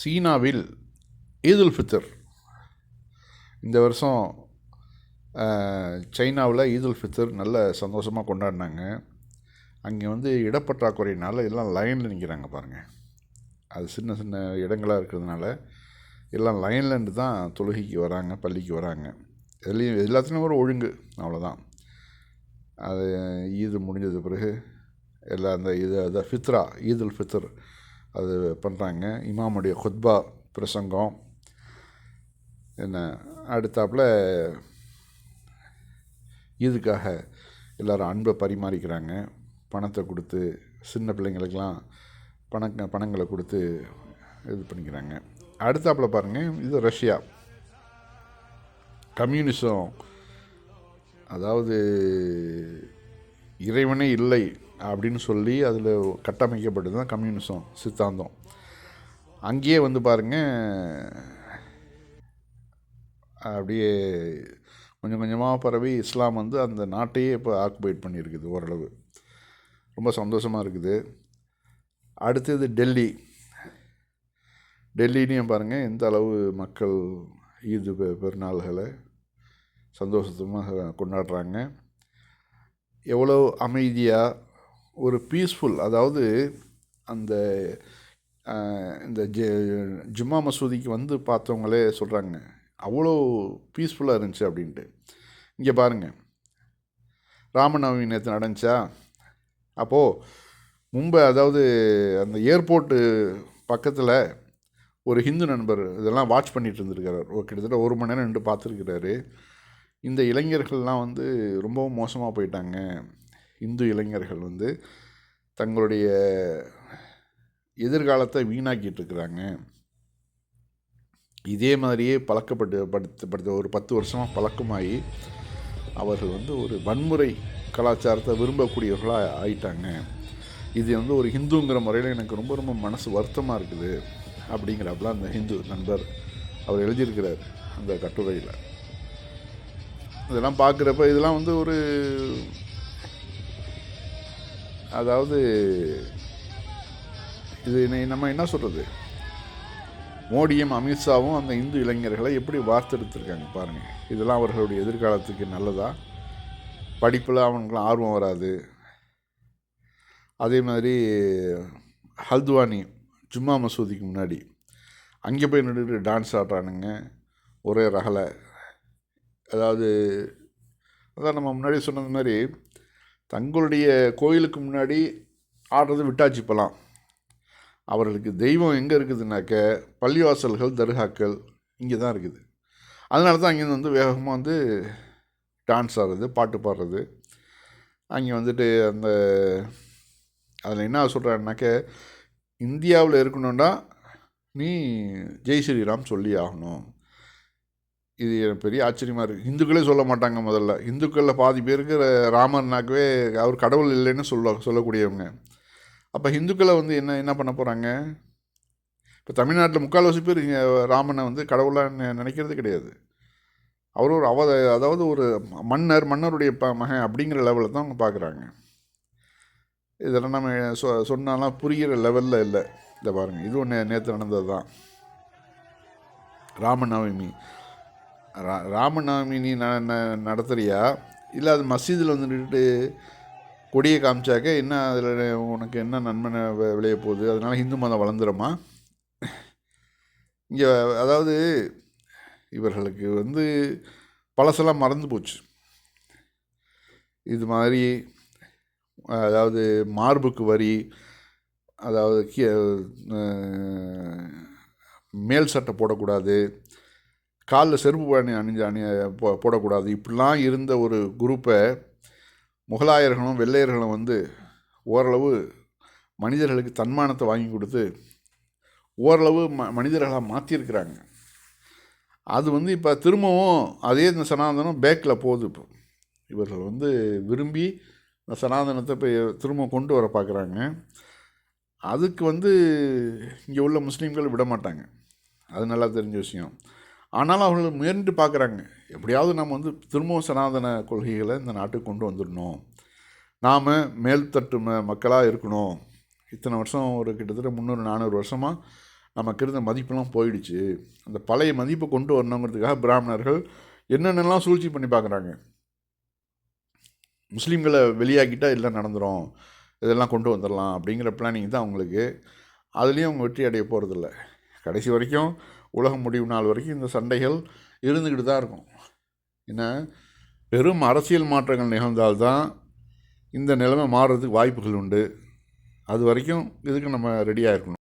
சீனாவில் ஈதுல் ஃபித்தர் இந்த வருஷம் சைனாவில் ஈதுல் ஃபித்தர் நல்ல சந்தோஷமாக கொண்டாடினாங்க. அங்கே வந்து இடப்பற்றாக்குறையினால எல்லாம் லைனில் நிற்கிறாங்க பாருங்கள் அது சின்ன சின்ன இடங்களாக இருக்கிறதுனால எல்லாம் லைன்லேருந்து தான் தொழுகைக்கு வராங்க பள்ளிக்கு வராங்க. எதுலேயும் எல்லாத்துலேயும் ஒரு ஒழுங்கு அவ்வளோதான் அது ஈது முடிஞ்சது பிறகு எல்லாம் அந்த இது அது ஃபித்ரா ஈதுல் ஃபித்ர். அது பண்ணுறாங்க இமாமுடைய குத்பா பிரசங்கம். என்ன அடுத்தாப்பில் இதுக்காக எல்லோரும் அன்பை பரிமாறிக்கிறாங்க. பணத்தை கொடுத்து சின்ன பிள்ளைங்களுக்கெல்லாம் பண பணங்களை கொடுத்து இது பண்ணிக்கிறாங்க. அடுத்தாப்பில் பாருங்கள் இது ரஷ்யா. கம்யூனிசம் அதாவது இறைவனே இல்லை. அப்படின்னு சொல்லி அதில் கட்டமைக்கப்பட்டது தான் கம்யூனிசம் சித்தாந்தம். அங்கேயே வந்து பாருங்கள் அப்படியே கொஞ்சம் கொஞ்சமாக பரவி இஸ்லாம் வந்து அந்த நாட்டையே இப்போ ஆக்குபைட் பண்ணியிருக்குது ஓரளவு. ரொம்ப சந்தோஷமாக இருக்குது. அடுத்தது டெல்லி. டெல்லிலையும் பாருங்கள் எந்த அளவு மக்கள் ஈது பெ பெருநாள்களை சந்தோஷமாக கொண்டாடுறாங்க. எவ்வளோ அமைதியாக ஒரு பீஸ்ஃபுல் அதாவது அந்த இந்த ஜெ ஜும்மா மசூதிக்கு வந்து பார்த்தவங்களே சொல்கிறாங்க அவ்வளோ பீஸ்ஃபுல்லாக இருந்துச்சு அப்படின்ட்டு. இங்கே பாருங்கள் ராமநவமி நேற்று நடந்துச்சா? அப்போது மும்பை அதாவது அந்த ஏர்போர்ட்டு பக்கத்தில் ஒரு ஹிந்து நண்பர் இதெல்லாம் வாட்ச் பண்ணிகிட்டு இருந்திருக்கிறார் கிட்டத்தட்ட ஒரு மணி நேரம் நின்று பார்த்துருக்கிறாரு. இந்த இளைஞர்கள்லாம் வந்து ரொம்பவும் மோசமாக போயிட்டாங்க. இந்து இளைஞர்கள் வந்து தங்களுடைய எதிர்காலத்தை வீணாக்கிட்டு இருக்கிறாங்க. இதே மாதிரியே பழக்கப்பட்டு படுத்த படுத்த ஒரு பத்து வருஷமாக பழக்கமாகி அவர்கள் வந்து ஒரு வன்முறை கலாச்சாரத்தை விரும்பக்கூடியவர்களாக ஆயிட்டாங்க. இது வந்து ஒரு ஹிந்துங்கிற முறையில் எனக்கு ரொம்ப ரொம்ப மனசு வருத்தமாக இருக்குது அப்படிங்கிறப்பெல்லாம் அந்த ஹிந்து நண்பர் அவர் எழுதியிருக்கிறார் அந்த கட்டுரையில். இதெல்லாம் பார்க்குறப்ப இதெல்லாம் வந்து ஒரு அதாவது இது நம்ம என்ன சொல்கிறது மோடியும் அமித்ஷாவும் அந்த இந்து இளைஞர்களை எப்படி வார்த்தெடுத்துருக்காங்க பாருங்கள் இதெல்லாம் அவர்களுடைய எதிர்காலத்துக்கு நல்லதா? படிப்பில் அவனுக்குலாம் ஆர்வம் வராது. அதே மாதிரி ஹல்துவானி ஜும்மா மசூதிக்கு முன்னாடி அங்கே போய் நின்றுட்டு டான்ஸ் ஆடுறானுங்க. ஒரே ரகலை. அதாவது அதான் நம்ம முன்னாடி சொன்னது மாதிரி தங்களுடைய கோயிலுக்கு முன்னாடி ஆடுறது விட்டாச்சு இப்போலாம். அவர்களுக்கு தெய்வம் எங்கே இருக்குதுனாக்க பள்ளிவாசல்கள் தர்காக்கள் இங்கே தான் இருக்குது. அதனால தான் அங்கேருந்து வந்து வேகமாக வந்து டான்ஸ் ஆடுறது பாட்டு பாடுறது. அங்கே வந்துட்டு அந்த அதில் என்ன சொல்கிறாருனாக்க இந்தியாவில் இருக்கணுன்னா நீ ஜெய் ஸ்ரீராம் சொல்லி ஆகணும். இது எனக்கு பெரிய ஆச்சரியமாக இருக்குது இந்துக்களே சொல்ல மாட்டாங்க முதல்ல. இந்துக்களில் பாதி பேருக்கு ராமர்னாக்கவே அவர் கடவுள் இல்லைன்னு சொல்ல சொல்லக்கூடியவங்க. அப்போ ஹிந்துக்களை வந்து என்ன என்ன பண்ண போகிறாங்க இப்போ தமிழ்நாட்டில் முக்கால்வாசி பேர் இங்கே ராமனை வந்து கடவுளாக நினைக்கிறது கிடையாது. அவர் ஒரு அவ அதாவது ஒரு மன்னர் மன்னருடைய ப மகன் அப்படிங்கிற லெவலில் தான் அவங்க பார்க்குறாங்க இதெல்லாம் நம்ம சொ சொன்னாலாம் புரிகிற லெவலில் இல்லை. இதை பாருங்கள் இதுவும் நே நேற்று நடந்தது தான் ராமநவமி ரா ராமநவமி நீ ந நடத்துகிறியா இல்லை அது மசீதில் வந்து நின்றுட்டு கொடியை காமிச்சாக்க என்ன அதில் உனக்கு என்ன நன்மை விளைய போகுது? அதனால் ஹிந்து மதம் வளர்ந்துருமா? இங்கே அதாவது இவர்களுக்கு வந்து பழசெல்லாம் மறந்து போச்சு. இது மாதிரி அதாவது மார்புக்கு வரி அதாவது மேல் சட்டை போடக்கூடாது காலில் செருப்பு அணி அணிஞ்சு அணி போ போடக்கூடாது. இப்படிலாம் இருந்த ஒரு குரூப்பை முகலாயர்களும் வெள்ளையர்களும் வந்து ஓரளவு மனிதர்களுக்கு தன்மானத்தை வாங்கி கொடுத்து ஓரளவு ம மனிதர்களாக மாற்றிருக்கிறாங்க அது வந்து இப்போ திரும்பவும் அதே இந்த சனாதனம் பேக்கில் போகுது இப்போ. இவர்கள் வந்து விரும்பி இந்த சனாதனத்தை இப்போ திரும்ப கொண்டு வர பார்க்குறாங்க. அதுக்கு வந்து இங்கே உள்ள முஸ்லீம்கள் விட மாட்டாங்க அது நல்லா தெரிஞ்ச விஷயம். ஆனாலும் அவர்கள் முயன்று பார்க்குறாங்க. எப்படியாவது நம்ம வந்து திரும்பவும் சனாதன கொள்கைகளை இந்த நாட்டுக்கு கொண்டு வந்துடணும். நாம் மேல்தட்டு ம மக்களாக இருக்கணும். இத்தனை வருஷம் ஒரு கிட்டத்தட்ட முந்நூறு நானூறு வருஷமாக நமக்கு இருந்த மதிப்பெல்லாம் போயிடுச்சு. அந்த பழைய மதிப்பை கொண்டு வரணுங்கிறதுக்காக பிராமணர்கள் என்னென்னலாம் சூழ்ச்சி பண்ணி பார்க்குறாங்க. முஸ்லீம்களை வெளியாக்கிட்டால் எல்லாம் நடந்துரும். இதெல்லாம் கொண்டு வந்துடலாம் அப்படிங்கிற பிளானிங் தான் அவங்களுக்கு. அதுலேயும் அவங்க வெற்றி அடைய போகிறதில்ல. கடைசி வரைக்கும் உலகம் முடிவு நாள் வரைக்கும் இந்த சண்டைகள் இருந்துக்கிட்டு தான் இருக்கும் ஏன்னா பெரும் அரசியல் மாற்றங்கள் நிகழ்ந்தால்தான் இந்த நிலைமை மாறுறதுக்கு வாய்ப்புகள் உண்டு. அது வரைக்கும் இதுக்கு நம்ம ரெடியாக இருக்கணும்.